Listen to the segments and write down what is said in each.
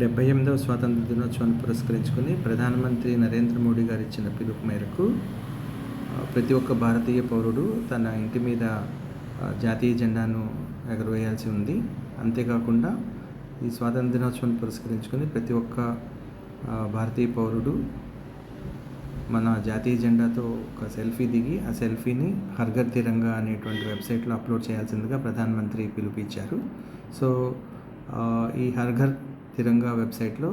డెబ్బై ఎనిమిదవ స్వాతంత్ర దినోత్సవాన్ని పురస్కరించుకుని ప్రధానమంత్రి నరేంద్ర మోడీ గారు ఇచ్చిన పిలుపు మేరకు ప్రతి ఒక్క భారతీయ పౌరుడు తన ఇంటి మీద జాతీయ జెండాను ఎగరవేయాల్సి ఉంది. అంతేకాకుండా ఈ స్వాతంత్ర దినోత్సవాన్ని పురస్కరించుకుని ప్రతి ఒక్క భారతీయ పౌరుడు మన జాతీయ జెండాతో ఒక సెల్ఫీ దిగి ఆ సెల్ఫీని హర్ఘర్ తిరంగా అనేటువంటి వెబ్సైట్లో అప్లోడ్ చేయాల్సిందిగా ప్రధానమంత్రి పిలుపు ఇచ్చారు సో ఈ హర్ఘర్ తిరంగా వెబ్సైట్లో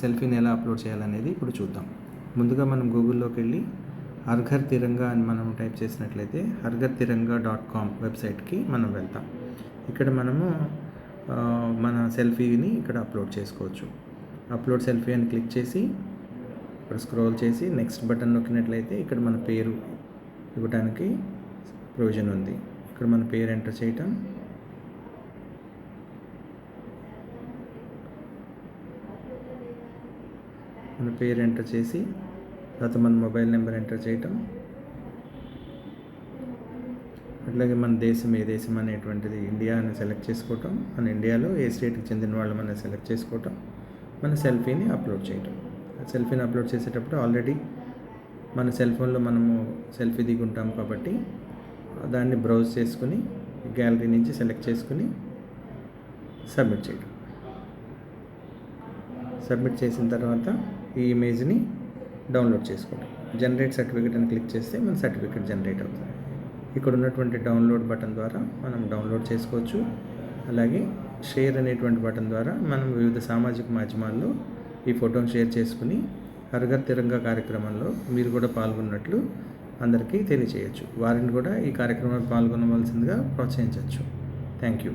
సెల్ఫీని ఎలా అప్లోడ్ చేయాలనేది ఇప్పుడు చూద్దాం. ముందుగా మనం గూగుల్లోకి వెళ్ళి హర్ఘర్ తిరంగా అని మనం టైప్ చేసినట్లయితే హర్ఘర్ తిరంగా డాట్ కామ్ వెబ్సైట్కి మనం వెళ్తాం. ఇక్కడ మనము మన సెల్ఫీని ఇక్కడ అప్లోడ్ చేసుకోవచ్చు. అప్లోడ్ సెల్ఫీ అని క్లిక్ చేసి ఇక్కడ స్క్రోల్ చేసి నెక్స్ట్ బటన్ నొక్కినట్లయితే ఇక్కడ మన పేరు ఇవ్వడానికి ప్రొవిజన్ ఉంది. ఇక్కడ మన పేరు ఎంటర్ చేయటం మన పేరు ఎంటర్ చేసి తర్వాత మన మొబైల్ నెంబర్ ఎంటర్ చేయటం. అట్లాగే మన దేశం ఏ దేశం అనేటువంటిది ఇండియా అని సెలెక్ట్ చేసుకోవటం మన ఇండియాలో ఏ స్టేట్కి చెందిన వాళ్ళు అనేది సెలెక్ట్ చేసుకోవటం మన సెల్ఫీని అప్లోడ్ చేయటం. సెల్ఫీని అప్లోడ్ చేసేటప్పుడు ఆల్రెడీ మన సెల్ ఫోన్లో మనము సెల్ఫీ దిగుంటాం కాబట్టి దాన్ని బ్రౌజ్ చేసుకుని గ్యాలరీ నుంచి సెలెక్ట్ చేసుకుని సబ్మిట్ చేయడం సబ్మిట్ చేసిన తర్వాత ఈ ఇమేజ్ని డౌన్లోడ్ చేసుకోండి. జనరేట్ సర్టిఫికేట్ అని క్లిక్ చేస్తే మన సర్టిఫికేట్ జనరేట్ అవుతుంది. ఇక్కడ ఉన్నటువంటి డౌన్లోడ్ బటన్ ద్వారా మనం డౌన్లోడ్ చేసుకోవచ్చు. అలాగే షేర్ అనేటువంటి బటన్ ద్వారా మనం వివిధ సామాజిక మాధ్యమాల్లో ఈ ఫోటోని షేర్ చేసుకుని హర్ఘర్ తిరంగా కార్యక్రమంలో మీరు కూడా పాల్గొన్నట్లు అందరికీ తెలియచేయచ్చు. వారిని కూడా ఈ కార్యక్రమంలో పాల్గొనవలసిందిగా ప్రోత్సహించవచ్చు. Thank you.